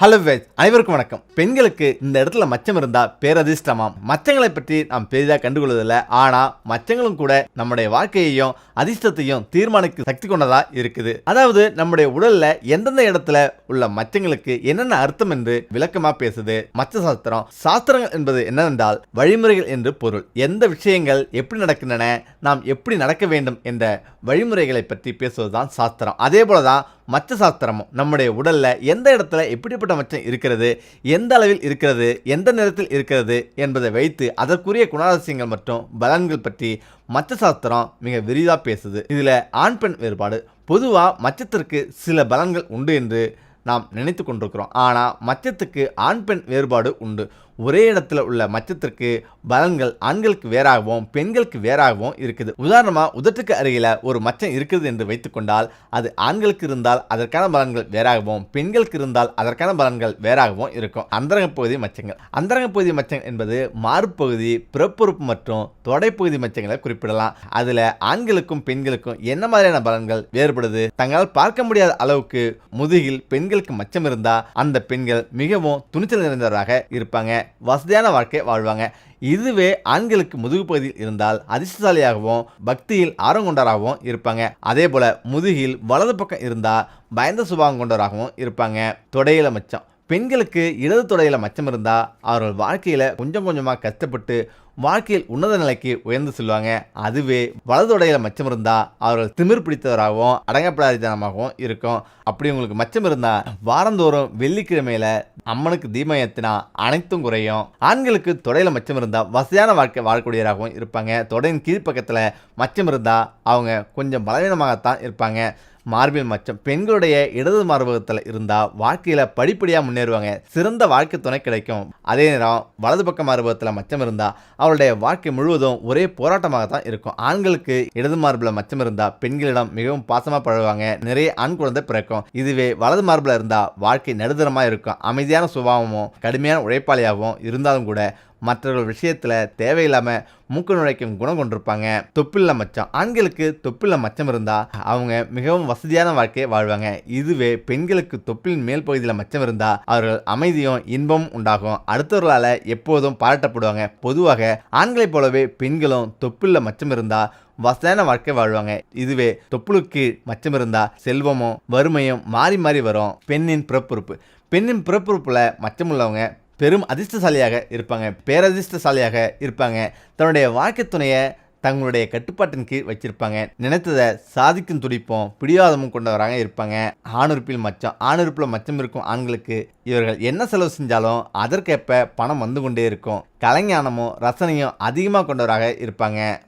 Hello ways அனைவருக்கும் வணக்கம். பெண்களுக்கு இந்த இடத்துல மச்சம் இருந்தா பேரதிர்ஷ்டமாம். மச்சங்களை பற்றி நாம் பெரிதாக கண்டுகொள்வதில்லை. ஆனால் மச்சங்களும் கூட நம்முடைய வாழ்க்கையையும் அதிர்ஷ்டத்தையும் தீர்மானிக்க சக்தி கொண்டதா இருக்குது. அதாவது நம்முடைய உடல்ல எந்தெந்த இடத்துல உள்ள மச்சங்களுக்கு என்னென்ன அர்த்தம் என்று விளக்கமா பேசுது? மச்ச சாஸ்திரம். சாஸ்திரங்கள் என்பது என்னவென்றால் வழிமுறைகள் என்று பொருள். எந்த விஷயங்கள் எப்படி நடக்கின்றன நாம் எப்படி நடக்க வேண்டும் என்ற வழிமுறைகளை பற்றி பேசுவதுதான் சாஸ்திரம். அதே போலதான் மச்ச சாஸ்திரமும் நம்முடைய உடலில் எந்த இடத்துல எப்படிப்பட்ட மச்சம் இருக்கிறது எந்த அளவில் இருக்கிறது எந்த நிறத்தில் இருக்கிறது என்பதை வைத்து அதற்குரிய குணாதிசயங்கள் மற்றும் பலன்கள் பற்றி மச்ச சாஸ்திரம் மிக விரிவாக பேசுது. இதில் ஆண் பெண் வேறுபாடு. பொதுவாக மச்சத்திற்கு சில பலன்கள் உண்டு என்று நாம் நினைத்து கொண்டிருக்கிறோம். ஆனால் மச்சத்துக்கு ஆண் பெண் வேறுபாடு உண்டு. ஒரே இடத்துல உள்ள மச்சத்திற்கு பலன்கள் ஆண்களுக்கு வேறாகவும் பெண்களுக்கு வேறாகவும் இருக்குது. உதாரணமாக உதட்டுக்கு அருகில் ஒரு மச்சம் இருக்குது என்று வைத்துக்கொண்டால் அது ஆண்களுக்கு இருந்தால் அதற்கான பலன்கள் வேறாகவும் பெண்களுக்கு இருந்தால் அதற்கான பலன்கள் வேறாகவும் இருக்கும். அந்தரங்க பகுதி மச்சங்கள். அந்தரங்க பகுதி மச்சம் என்பது மார்பகுதி பிறப்புறுப்பு மற்றும் தொடைப்பகுதி மச்சங்களை குறிப்பிடலாம். அதில் ஆண்களுக்கும் பெண்களுக்கும் என்ன மாதிரியான பலன்கள் வேறுபடுது? தங்களால் பார்க்க முடியாத அளவுக்கு முதுகில் பெண் பெண்களுக்கு மச்சம் இருந்தா அந்த பெண்கள் மிகவும் துணிச்சல் நிறைந்தவராக இருப்பாங்க. வசதியான வாழ்க்கை வாழ்வாங்க. இதுவே ஆண்களுக்கு முதுகு பகுதியில் இருந்தால் அதிர்ஷ்டசாலியாகவும் பக்தியில் ஆர்வம் கொண்டவராகவும் இருப்பாங்க. அதே போல முதுகில் வலது பக்கம் இருந்தால் பயந்த சுபாவம் கொண்டவராகவும் இருப்பாங்க. தொடையில மச்சம். பெண்களுக்கு இடது தொடையில் மச்சம் இருந்தால் அவர்கள் வாழ்க்கையில் கொஞ்சம் கொஞ்சமாக கஷ்டப்பட்டு வாழ்க்கையில் உன்னத நிலைக்கு உயர்ந்து செல்வாங்க. அதுவே வலதுடையில் மச்சம் இருந்தால் அவர்கள் திமிர் பிடித்தவராகவும் அடங்கப்படாதனமாகவும் இருக்கும். அப்படி உங்களுக்கு மச்சம் இருந்தால் வாரந்தோறும் வெள்ளிக்கிழமையில அம்மனுக்கு தீபம் ஏற்றினா அனைத்தும் குறையும். ஆண்களுக்கு தொடையில் மச்சம் இருந்தால் வசதியான வாழ்க்கை வாழக்கூடியவராகவும் இருப்பாங்க. தொடையின் கீழ்ப்பக்கத்தில் மச்சம் இருந்தால் அவங்க கொஞ்சம் பலவீனமாகத்தான் இருப்பாங்க. மார்பில் மச்சம் பெண்களுடைய இடது மார்பகத்தில் இருந்தால் வாழ்க்கையில் படிப்படியாக முன்னேறுவாங்க. சிறந்த வாழ்க்கை துணை கிடைக்கும். அதே நேரம் வலது பக்க மார்பகத்தில் மச்சம் இருந்தால் அவருடைய வாழ்க்கை முழுவதும் ஒரே போராட்டமாக தான் இருக்கும். ஆண்களுக்கு இடது மார்பில் மச்சம் இருந்தால் பெண்களிடம் மிகவும் பாசமாக பழகுவாங்க. நிறைய ஆண் குழந்தை பிறக்கும். இதுவே வலது மார்பில் இருந்தால் வாழ்க்கை நடுத்தரமாக இருக்கும். அமைதியான சுபாவமும் கடுமையான உழைப்பாளியாகவும் இருந்தாலும் கூட மற்றவர்கள் விஷயத்தில் தேவையில்லாமல் மூக்கு நுழைக்கும் குணம் கொண்டிருப்பாங்க. தொப்பில்ல மச்சம். ஆண்களுக்கு தொப்பில்ல மச்சம் இருந்தால் அவங்க மிகவும் வசதியான வாழ்க்கையை வாழ்வாங்க. இதுவே பெண்களுக்கு தொப்பிலின் மேல் பகுதியில் மச்சம் இருந்தால் அவர்கள் அமைதியும் இன்பமும் உண்டாகும். அடுத்தவர்களால் எப்போதும் பாராட்டப்படுவாங்க. பொதுவாக ஆண்களைப் போலவே பெண்களும் தொப்பில்ல மச்சம் இருந்தால் வசதியான வாழ்க்கை வாழ்வாங்க. இதுவே தொப்புளுக்கு மச்சம் இருந்தால் செல்வமும் வறுமையும் மாறி மாறி வரும். பெண்ணின் பிறப்புறுப்பு. பெண்ணின் பிறப்புறுப்பில் மச்சம் உள்ளவங்க பெரும் அதிர்ஷ்டசாலியாக இருப்பாங்க பேரதிர்ஷ்டசாலியாக இருப்பாங்க. தன்னுடைய வாழ்க்கை துணையை தங்களுடைய கட்டுப்பாட்டின் கீழ் வச்சிருப்பாங்க. நினைத்ததை சாதிக்கும் துடிப்பும் பிடிவாதமும் கொண்டவராக இருப்பாங்க. ஆணுறுப்பில் மச்சம் ஆணுறுப்பில் மச்சம் இருக்கும் ஆண்களுக்கு இவர்கள் என்ன செலவு செஞ்சாலும் அதற்கேற்ப பணம் வந்து கொண்டே இருக்கும். கலைஞானமும் ரசனையும் அதிகமாக கொண்டவராக இருப்பாங்க.